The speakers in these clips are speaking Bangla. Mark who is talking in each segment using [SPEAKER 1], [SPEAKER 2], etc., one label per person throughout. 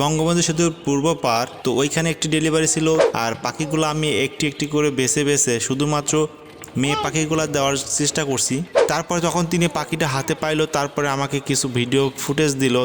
[SPEAKER 1] বঙ্গবন্ধু সেতুর পূর্ব পার, তো ওইখানে একটি ডেলিভারি ছিল। আর পাখিগুলো আমি একটি একটি করে বেছে বেছে শুধুমাত্র মেয়ে পাখিগুলো দেওয়ার চেষ্টা করছি। তারপর যখন তিনি পাখিটা হাতে পাইলো, তারপরে আমাকে কিছু ভিডিও ফুটেজ দিল।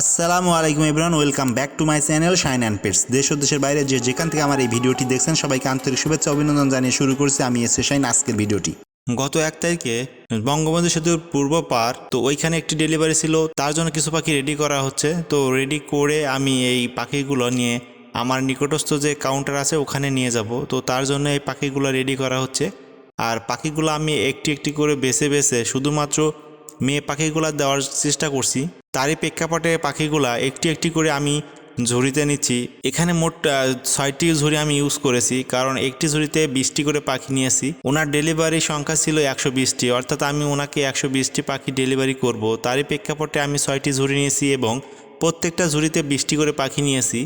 [SPEAKER 2] আসসালামু আলাইকুম Ibran welcome back to my channel shine and pets দেশ ও দেশের বাইরে যে যেখান থেকে আমার এই ভিডিওটি দেখছেন, সবাইকে আন্তরিক শুভেচ্ছা, অভিনন্দন জানিয়ে শুরু করছি। আমি এসে শাইন, আজকের ভিডিওটি
[SPEAKER 1] গত এক তারিখে বঙ্গবন্ধু সেতুর পূর্ব পার, তো ওইখানে একটি ডেলিভারি ছিল, তার জন্য কিছু পাখি রেডি করা হচ্ছে। তো রেডি করে আমি এই পাখিগুলো নিয়ে আমার নিকটস্থ যে কাউন্টার আছে, ওখানে নিয়ে যাব। তো তার জন্য এই পাখিগুলো রেডি করা হচ্ছে। আর পাখিগুলো আমি একটি একটি করে বেছে বেছে শুধুমাত্র মেয়ে পাখিগুলো দেওয়ার চেষ্টা করছি। তারই প্রেক্ষাপটে পাখিগুলা একটি একটি করে আমি ঝুড়িতে নিচ্ছি। এখানে মোট ছয়টি ঝুড়ি আমি ইউজ করেছি, কারণ একটি ঝুড়িতে বিশটি করে পাখি নিয়েছি। ওনার ডেলিভারি সংখ্যা ছিল একশো বিশটি, অর্থাৎ আমি ওনাকে একশো বিশটি পাখি ডেলিভারি করব। তারই প্রেক্ষাপটে আমি ছয়টি ঝুড়ি নিয়েছি এবং প্রত্যেকটা ঝুড়িতে বিশটি করে পাখি নিয়েছি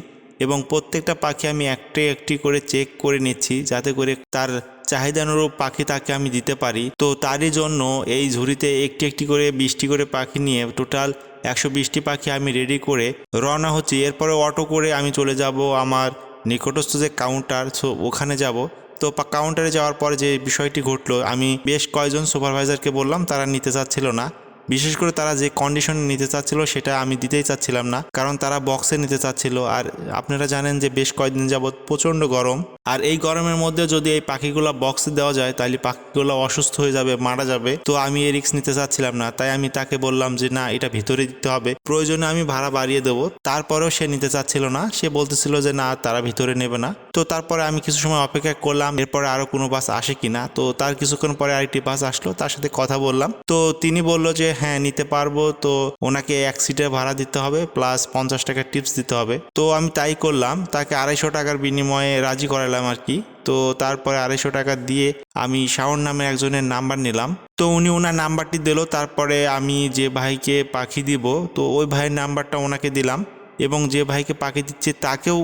[SPEAKER 1] এবং প্রত্যেকটা পাখি আমি একটি একটি করে চেক করে নিচ্ছি যাতে করে তার চাহিদানুরূপ পাখি তাকে আমি দিতে পারি। তো তারই জন্য এই ঝুড়িতে একটি একটি করে বিশটি করে পাখি নিয়ে টোটাল একশো বিশটি পাখি আমি রেডি করে রওনা হচ্ছি। এরপরে অটো করে আমি চলে যাব আমার নিকটস্থ যে কাউন্টার সো ওখানে যাব। তো কাউন্টারে যাওয়ার পরে যে বিষয়টি ঘটলো, আমি বেশ কয়েকজন সুপারভাইজারকে বললাম, তারা নিতে চাচ্ছিল না। বিশেষ করে তারা যে কন্ডিশনে নিতে চাচ্ছিল, সেটা আমি দিতেই চাচ্ছিলাম না, কারণ তারা বক্সে নিতে চাচ্ছিল। আর আপনারা জানেন যে বেশ কয়েকদিন যাবৎ প্রচণ্ড গরম আর এই গরমের মধ্যে যদি এই পাখিগুলো বক্সে দেওয়া যায় তাহলে পাখিগুলো অসুস্থ হয়ে যাবে, মারা যাবে। তো আমি এই রিক্স নিতে চাচ্ছিলাম না, তাই আমি তাকে বললাম যে, না, এটা ভিতরে দিতে হবে। প্রয়োজনে আমি ভাড়া বাড়িয়ে দেবো। তারপরেও সে নিতে চাচ্ছিল না। সে বলতেছিল যে, না, তারা ভিতরে নেবে না। তো তারপরে আমি কিছু সময় অপেক্ষা করলাম, এরপরে আরও কোনো বাস আসে কিনা। তো তার কিছুক্ষণ পরে আরেকটি বাস আসলো, তার সাথে কথা বললাম। তো তিনি বলল যে হ্যাঁ নিতে পারব। তো ওনাকে এক সিটের ভাড়া দিতে হবে প্লাস পঞ্চাশ টাকা টিপস দিতে হবে। তো আমি তাই করলাম। তাকে আড়াইশো টাকার বিনিময়ে রাজি করালাম। আর কি। তো তারপরে আড়াইশো টাকা দিয়ে আমি শাওন নামে একজনের নাম্বার নিলাম। তো উনি ওনার নাম্বারটি দিল, তারপরে আমি যে ভাইকে পাখি দিব, তো ওই ভাইয়ের নাম্বারটা ওনাকে দিলাম এবং যে ভাইকে পাখি দিচ্ছে তাকেও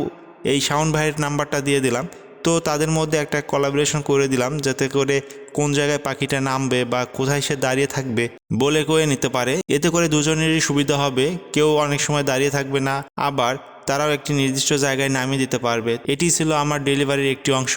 [SPEAKER 1] এই শাওন ভাইয়ের নাম্বারটা দিয়ে দিলাম। তো তাদের মধ্যে একটা কোলাবোরেশন করে দিলাম যাতে করে কোন জায়গায় পাখিটা নামবে বা কোথায় সে দাঁড়িয়ে থাকবে বলে করে নিতে পারে। এতে করে দুজনেরই সুবিধা হবে। কেউ অনেক সময় দাঁড়িয়ে থাকবে না। আবার তারাও একটি নির্দিষ্ট জায়গায় নামিয়ে দিতে পারবে। এটি ছিল আমার ডেলিভারির একটি অংশ।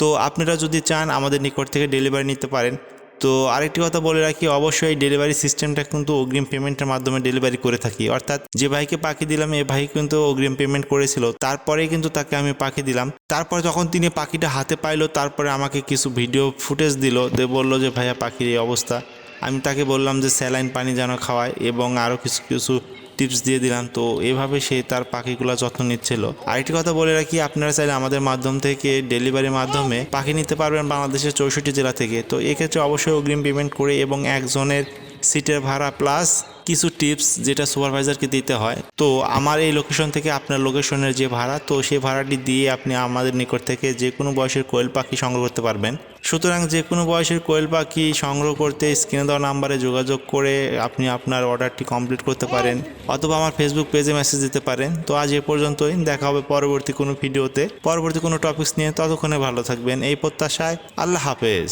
[SPEAKER 1] তো আপনারা যদি চান আমাদের নিকট থেকে ডেলিভারি নিতে পারেন, তো আরেকটি কথা বলে রাখি, অবশ্যই ডেলিভারি সিস্টেমটা কিন্তু অগ্রিম পেমেন্টের মাধ্যমে ডেলিভারি করে থাকি। অর্থাৎ যে ভাইকে পাখি দিলাম, এ ভাই কিন্তু অগ্রিম পেমেন্ট করেছিল। তারপরে কিন্তু তাকে আমি পাখি দিলাম। তারপর যখন তিনি পাখিটা হাতে পাইলো, তারপরে আমাকে কিছু ভিডিও ফুটেজ দিল, দিয়ে বলল যে, ভাইয়া, পাখির এই অবস্থা। আমি তাকে বললাম যে, স্যালাইন পানি যেন খাওয়ায় এবং আরও কিছু কিছু টিপস দিয়ে দিলাম। তো এভাবে সে তার পাখিগুলো যত্ন নিচ্ছিল। আরেকটি কথা বলে রাখি, আপনারা চাইলে আমাদের মাধ্যম থেকে ডেলিভারির মাধ্যমে পাখি নিতে পারবেন বাংলাদেশের চৌষট্টি জেলা থেকে। তো এক্ষেত্রে অবশ্যই অগ্রিম পেমেন্ট করে এবং একজনের সিটের ভাড়া প্লাস কিছু টিপস যেটা সুপারভাইজারকে দিতে হয়। তো আমার এই লোকেশন থেকে আপনার লোকেশনের যে ভাড়া, তো সেই ভাড়াটি দিয়ে আপনি আমাদের নিকট থেকে যে কোনো বয়সের কোয়েল পাখি সংগ্রহ করতে পারবেন। সুতরাং যে কোনো বয়সের কোয়েল পাখি সংগ্রহ করতে স্ক্রিনে দেওয়া নাম্বারে যোগাযোগ করে আপনি আপনার অর্ডারটি কমপ্লিট করতে পারেন, অথবা আমার ফেসবুক পেজে মেসেজ দিতে পারেন। তো আজ এ পর্যন্তই, দেখা হবে পরবর্তী কোনো ভিডিওতে পরবর্তী কোনো টপিকস নিয়ে ততক্ষণে ভালো থাকবেন। এই প্রত্যাশায় আল্লাহ হাফেজ।